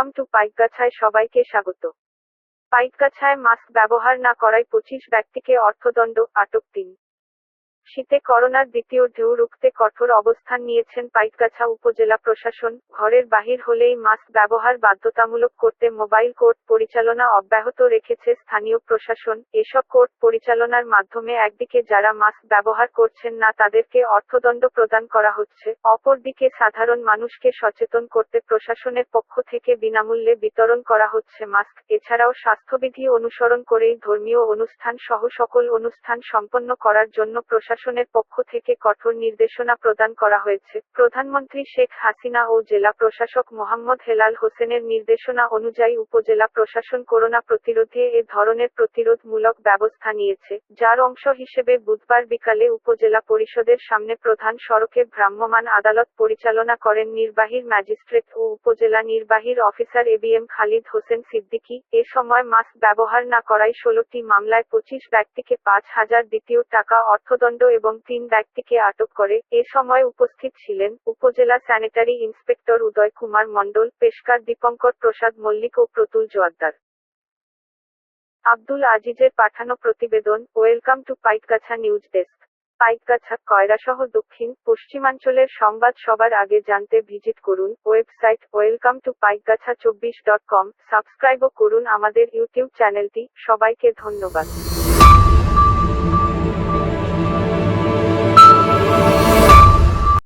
Welcome to পাইকগাছায় সবাইকে স্বাগত। পাইকগাছায় mask ব্যবহার না করায় পঁচিশ ব্যক্তিকে অর্থদণ্ড, আটক তিন। শীতে করোনার দ্বিতীয় ঢেউ রুখতে কঠোর অবস্থান নিয়েছেন পাইকগাছা উপজেলা প্রশাসন। ঘরের বাহির হলেই মাস্ক ব্যবহার বাধ্যতামূলক করতে মোবাইল কোর্ট পরিচালনা অব্যাহত রেখেছে স্থানীয় প্রশাসন। এসব কোর্ট পরিচালনার মাধ্যমে একদিকে যারা মাস্ক ব্যবহার করছেন না, তাদেরকে অর্থদণ্ড প্রদান করা হচ্ছে। অপরদিকে সাধারণ মানুষকে সচেতন করতে প্রশাসনের পক্ষ থেকে বিনামূল্যে বিতরণ করা হচ্ছে মাস্ক। এছাড়াও স্বাস্থ্যবিধি অনুসরণ করেই ধর্মীয় অনুষ্ঠান সহ সকল অনুষ্ঠান সম্পন্ন করার জন্য প্রশাসনের পক্ষ থেকে কঠোর নির্দেশনা প্রদান করা হয়েছে। প্রধানমন্ত্রী শেখ হাসিনা ও জেলা প্রশাসক মোহাম্মদ হেলাল হোসেনের নির্দেশনা অনুযায়ী উপজেলা প্রশাসন করোনা প্রতিরোধে এ ধরনের প্রতিরোধমূলক ব্যবস্থা নিয়েছে, যার অংশ হিসেবে বুধবার বিকালে উপজেলা পরিষদের সামনে প্রধান সড়কে ভ্রাম্যমান আদালত পরিচালনা করেন নির্বাহীর ম্যাজিস্ট্রেট ও উপজেলা নির্বাহীর অফিসার এবিএম খালিদ হোসেন সিদ্দিকী। এ সময় মাস্ক ব্যবহার না করায় ষোলোটি মামলায় পঁচিশ ব্যক্তিকে পাঁচ হাজার দ্বিতীয় টাকা অর্থদণ্ড এবং তিন ব্যক্তিকে আটক করে। এ সময় উপস্থিত ছিলেন উপজেলা স্যানিটারি ইন্সপেক্টর উদয় কুমার মণ্ডল, পেশকার দীপঙ্কর প্রসাদ মল্লিক ও প্রতুল জোয়াদ্দার আব্দুল আজিজের পাঠানো প্রতিবেদন, welcome to Paikgachha news desk. Paikgachha, কয়রাসহ দক্ষিণ, পশ্চিমাঞ্চলের সংবাদ সবার আগে জানতে ভিজিট করুন ওয়েবসাইট ওয়েলকাম টু পাইকগাছা চব্বিশ ডট কম। সাবস্ক্রাইবও করুন আমাদের ইউটিউব চ্যানেলটি। সবাইকে ধন্যবাদ।